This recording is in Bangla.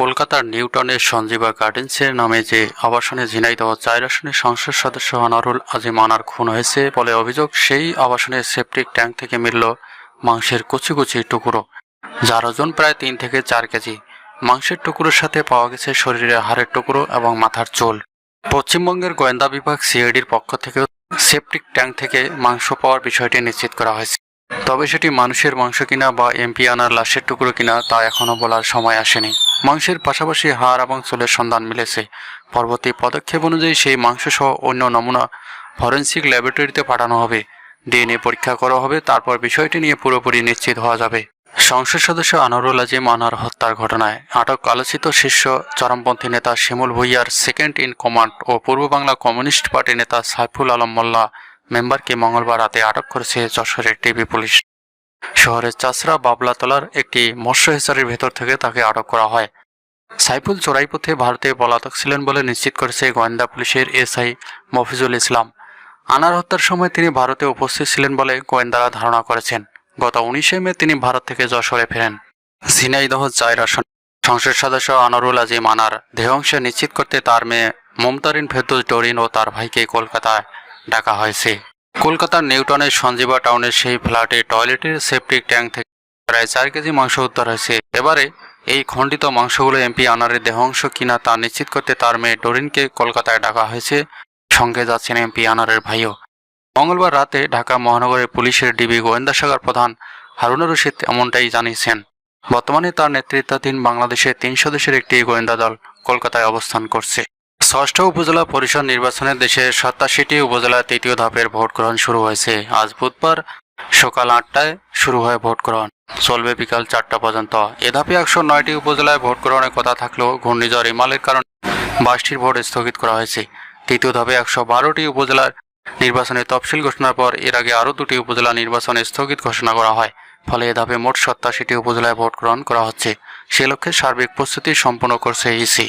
কলকাতার নিউটনের সঞ্জীবা গার্ডেন্সের নামে যে আবাসনে ঝিনাইদহ চার আসনের সংসদ সদস্য আনারুল আজিম আনার খুন হয়েছে বলে অভিযোগ, সেই আবাসনের সেপটিক ট্যাঙ্ক থেকে মিলল মাংসের কুচি কুচি টুকরো, যার ওজন প্রায় তিন থেকে চার কেজি। মাংসের টুকরোর সাথে পাওয়া গেছে শরীরে হাড়ের টুকরো এবং মাথার চুল। পশ্চিমবঙ্গের গোয়েন্দা বিভাগ সিআইডির পক্ষ থেকে সেপটিক ট্যাঙ্ক থেকে মাংস পাওয়ার বিষয়টি নিশ্চিত করা হয়েছে। তবে সেটি মানুষের মাংস কিনা বা এমপি আনার লাশের টুকরো কিনা তা এখনও বলার সময় আসেনি। মাংসের পাশাপাশি হাড় এবং চুলের সন্ধান মিলেছে। পরবর্তী পদক্ষেপ অনুযায়ী সেই মাংস সহ অন্য নমুনা ফরেন্সিক ল্যাবরেটরিতে পাঠানো হবে। ডিএনএ পরীক্ষা করা হবে, তারপর বিষয়টি নিয়ে পুরোপুরি নিশ্চিত হওয়া যাবে। সংসদ সদস্য আনোয়ারুল আজিম আনার হত্যার ঘটনায় আটক আলোচিত শীর্ষ চরমপন্থী নেতা শিমুল ভুইয়ার সেকেন্ড ইন কমান্ড ও পূর্ব বাংলা কমিউনিস্ট পার্টি নেতা সাইফুল আলম মোল্লা মেম্বারকে মঙ্গলবার রাতে আটক করেছে যশোরের টিভি পুলিশ। শহরের চাষরা বাবলাতলার একটি মৎস্য হেসারির ভেতর থেকে তাকে আটক করা হয়। সাইফুল চোরাই পথে ভারতে পলাতক ছিলেন বলে নিশ্চিত করেছে গোয়েন্দা পুলিশের এসআই মফিজুল ইসলাম। আনার হত্যার সময় তিনি ভারতে উপস্থিত ছিলেন বলে গোয়েন্দারা ধারণা করেছেন। গত উনিশে মে তিনি ভারত থেকে যশোরে ফেরেন। ঝিনাইদহ আসন। সংসদ সদস্য আনারুল আজিম আনার দেহাংশ নিশ্চিত করতে তার মেয়ে মমতারিন ফেরদৌস ডরিন ও তার ভাইকে কলকাতায় ডাকা হয়েছে। কলকাতার নিউটনের সঞ্জীবা টাউনের সেই ফ্ল্যাটে টয়লেটের সেপটিক ট্যাঙ্ক থেকে প্রায় চার কেজি মাংস উদ্ধার হয়েছে। এবারে এই খণ্ডিত মাংসগুলো এমপি আনারের দেহাংশ কিনা তা নিশ্চিত করতে তার মেয়ে ডরিনকে কলকাতায় ডাকা হয়েছে। সঙ্গে যাচ্ছেন এমপি আনারের ভাইও। মঙ্গলবার রাতে ঢাকা মহানগরের পুলিশের ডিবি গোয়েন্দা শাখার প্রধান হারুনা রশিদ এমনটাই জানিয়েছেন। বর্তমানে তার নেতৃত্বাধীন বাংলাদেশের তিন সদস্যের একটি গোয়েন্দা দল কলকাতায় অবস্থান করছে। ষষ্ঠ উপজেলা পরিষদ নির্বাচনে দেশের সাতাশিটি উপজেলার তৃতীয় ধাপের ভোট গ্রহণ শুরু হয়েছে। আজ বুধবার সকাল আটটায় শুরু হয় ভোট গ্রহণ চলবে বিকাল চারটা পর্যন্ত। এ ধাপে একশো নয়টি উপজেলায় ভোট গ্রহণের কথা থাকলেও ঘূর্ণিঝড় ইমালের কারণে বাইশটির ভোট স্থগিত করা হয়েছে। তৃতীয় ধাপে একশো বারোটি উপজেলার নির্বাচনের তফসিল ঘোষণার পর এর আগে আরও দুটি উপজেলা নির্বাচন স্থগিত ঘোষণা করা হয়। ফলে এ ধাপে মোট সত্তাশিটি উপজেলায় ভোট গ্রহণ করা হচ্ছে। সে লক্ষ্যে সার্বিক প্রস্তুতি সম্পন্ন করছে ইসি।